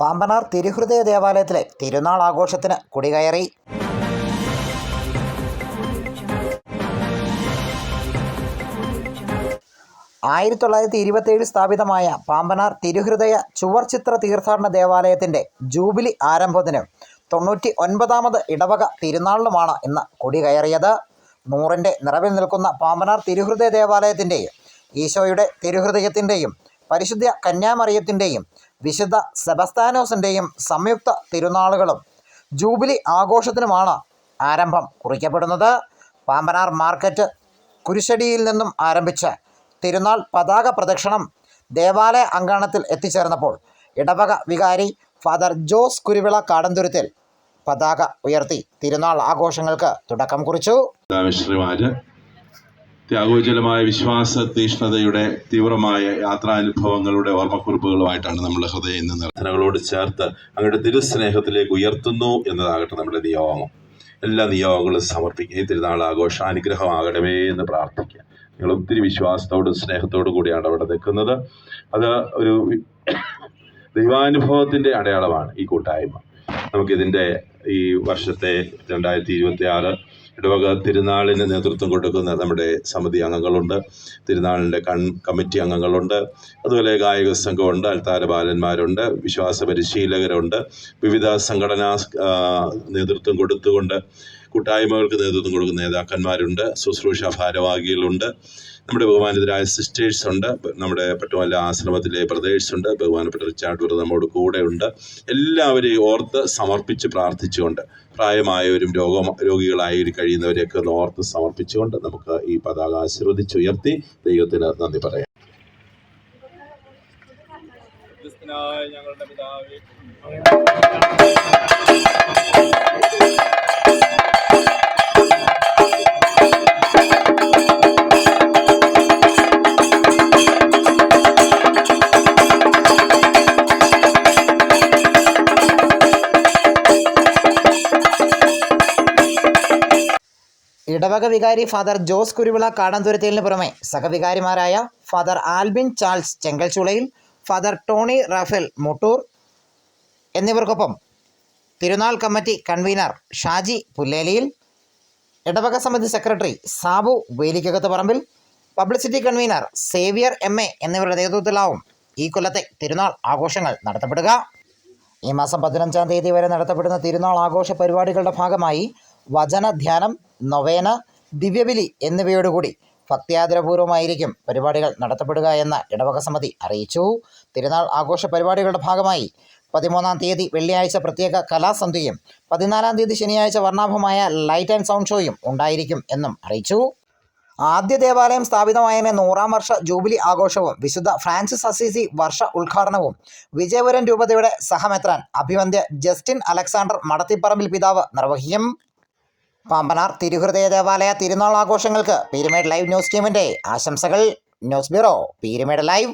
പാമ്പനാർ തിരുഹൃദയ ദേവാലയത്തിലെ തിരുനാൾ ആഘോഷത്തിന് കുടികയറി. ആയിരത്തി തൊള്ളായിരത്തി ഇരുപത്തേഴ് സ്ഥാപിതമായ പാമ്പനാർ തിരുഹൃദയ ചുവർചിത്ര തീർത്ഥാടന ദേവാലയത്തിന്റെ ജൂബിലി ആരംഭത്തിനും തൊണ്ണൂറ്റി ഒൻപതാമത് ഇടവക തിരുനാളിലുമാണ് ഇന്ന് കൊടികയറിയത്. നൂറിന്റെ നിറവിൽ നിൽക്കുന്ന പാമ്പനാർ തിരുഹൃദയ ദേവാലയത്തിന്റെയും ഈശോയുടെ തിരുഹൃദയത്തിന്റെയും പരിശുദ്ധ കന്യാമറിയത്തിന്റെയും വിശുദ്ധ സെബസ്താനോസിന്റെയും സംയുക്ത തിരുനാളുകളും ജൂബിലി ആഘോഷത്തിനുമാണ് ആരംഭം കുറിക്കപ്പെടുന്നത്. പാമ്പനാർ മാർക്കറ്റ് കുരിശടിയിൽ നിന്നും ആരംഭിച്ച് തിരുനാൾ പതാക പ്രദക്ഷിണം ദേവാലയ അങ്കണത്തിൽ എത്തിച്ചേർന്നപ്പോൾ ഇടവക വികാരി ഫാദർ ജോസ് കുരുവിള കാടന്തുരുത്തിൽ പതാക ഉയർത്തി തിരുനാൾ ആഘോഷങ്ങൾക്ക് തുടക്കം കുറിച്ചു. ശ്രീമാര് ത്യാഗോജലമായ വിശ്വാസ തീഷ്ണതയുടെ തീവ്രമായ യാത്രാനുഭവങ്ങളുടെ ഓർമ്മക്കുറിപ്പുകളുമായിട്ടാണ് നമ്മൾ ഹൃദയം ഇന്ന് നിർദ്ധനകളോട് ചേർത്ത് അങ്ങയുടെ തിരുസ്നേഹത്തിലേക്ക് ഉയർത്തുന്നു എന്നതാകട്ടെ നമ്മുടെ നിയോഗം. എല്ലാ നിയോഗങ്ങളും സമർപ്പിക്കുക. ഈ തിരുനാൾ ആഘോഷ അനുഗ്രഹമാകണമേ എന്ന് പ്രാർത്ഥിക്കുക. നിങ്ങൾ ഒത്തിരി വിശ്വാസത്തോടും സ്നേഹത്തോടും കൂടിയാണ് അവിടെ നിൽക്കുന്നത്. അത് ഒരു ദൈവാനുഭവത്തിന്റെ അടയാളമാണ് ഈ കൂട്ടായ്മ. നമുക്കിതിന്റെ ഈ വർഷത്തെ രണ്ടായിരത്തി ഇരുപത്തി ആറ് ഇടവക തിരുനാളിന് നേതൃത്വം കൊടുക്കുന്ന നമ്മുടെ സമിതി അംഗങ്ങളുണ്ട്. തിരുനാളിന്റെ കൺ കമ്മിറ്റി അംഗങ്ങളുണ്ട്. അതുപോലെ ഗായക സംഘമുണ്ട് അൽത്താര ബാലന്മാരുണ്ട് വിശ്വാസ പരിശീലകരുണ്ട് വിവിധ സംഘടനാ നേതൃത്വം കൊടുത്തുകൊണ്ട് കൂട്ടായ്മകൾക്ക് നേതൃത്വം കൊടുക്കുന്ന നേതാക്കന്മാരുണ്ട്. ശുശ്രൂഷ ഭാരവാഹികളുണ്ട്. നമ്മുടെ ബഹുമാനിതരായ സിസ്റ്റേഴ്സ് ഉണ്ട്. നമ്മുടെ പട്ടുമല്ല ആശ്രമത്തിലെ ബ്രദേഴ്സ് ഉണ്ട്. ബഹുമാനപ്പെട്ട റിച്ചാർഡ് ബ്രദർ നമ്മോട് കൂടെയുണ്ട് എല്ലാവരെയും ഓർത്ത് സമർപ്പിച്ച് പ്രാർത്ഥിച്ചുകൊണ്ട് പ്രായമായവരും രോഗ രോഗികളായി കഴിയുന്നവരെയൊക്കെ ഒന്ന് ഓർത്ത് സമർപ്പിച്ചുകൊണ്ട് നമുക്ക് ഈ പതാക ആശീർവദിച്ചുയർത്തി ദൈവത്തിന് നന്ദി പറയാം. ഞങ്ങളുടെ പിതാവേ ഇടവക വികാരി ഫാദർ ജോസ് കുരുവിള കാടന്തുരത്തേലിന് പുറമെ സഹവികാരിമാരായ father Albin Charles ചെങ്കൽച്ചുളയിൽ father Tony Rafale Muttoor എന്നിവർക്കൊപ്പം തിരുനാൾ കമ്മിറ്റി കൺവീനർ ഷാജി പുല്ലേലിയിൽ ഇടവക സമിതി secretary Sabu Velikkakathu Parambil publicity convener Xavier M A എന്നിവരുടെ നേതൃത്വത്തിലാവും ഈ കൊല്ലത്തെ തിരുനാൾ ആഘോഷങ്ങൾ നടത്തപ്പെടുക. ഈ മാസം പതിനഞ്ചാം തീയതി വരെ നടത്തപ്പെടുന്ന തിരുനാൾ ആഘോഷ പരിപാടികളുടെ ഭാഗമായി വചനധ്യാനം നൊവേന ദിവ്യബലി എന്നിവയോടുകൂടി ഭക്തിയാദരപൂർവമായിരിക്കും പരിപാടികൾ നടത്തപ്പെടുക എന്ന് ഇടവക സമിതി അറിയിച്ചു. തിരുനാൾ ആഘോഷ പരിപാടികളുടെ ഭാഗമായി പതിമൂന്നാം തീയതി വെള്ളിയാഴ്ച പ്രത്യേക കലാസന്ധ്യയും പതിനാലാം തീയതി ശനിയാഴ്ച വർണാഭമായ ലൈറ്റ് ആൻഡ് സൗണ്ട് ഷോയും ഉണ്ടായിരിക്കും എന്നും അറിയിച്ചു. ആദ്യ ദേവാലയം സ്ഥാപിതമായതിന് നൂറാം വർഷ ജൂബിലി ആഘോഷവും വിശുദ്ധ ഫ്രാൻസിസ് അസീസി വർഷ ഉദ്ഘാടനവും വിജയപുരം രൂപതയുടെ സഹമെത്രാൻ അഭിവന്ദ്യ ജസ്റ്റിൻ അലക്സാണ്ടർ മടത്തിപ്പറമ്പിൽ പിതാവ് നിർവഹിക്കും. പാമ്പനാർ തിരുഹൃദയ ദേവാലയ തിരുനാൾ ആഘോഷങ്ങൾക്ക് പീരുമേഡ് ലൈവ് ന്യൂസ് ടീമിന്റെ ആശംസകൾ. News bureau Peermade live.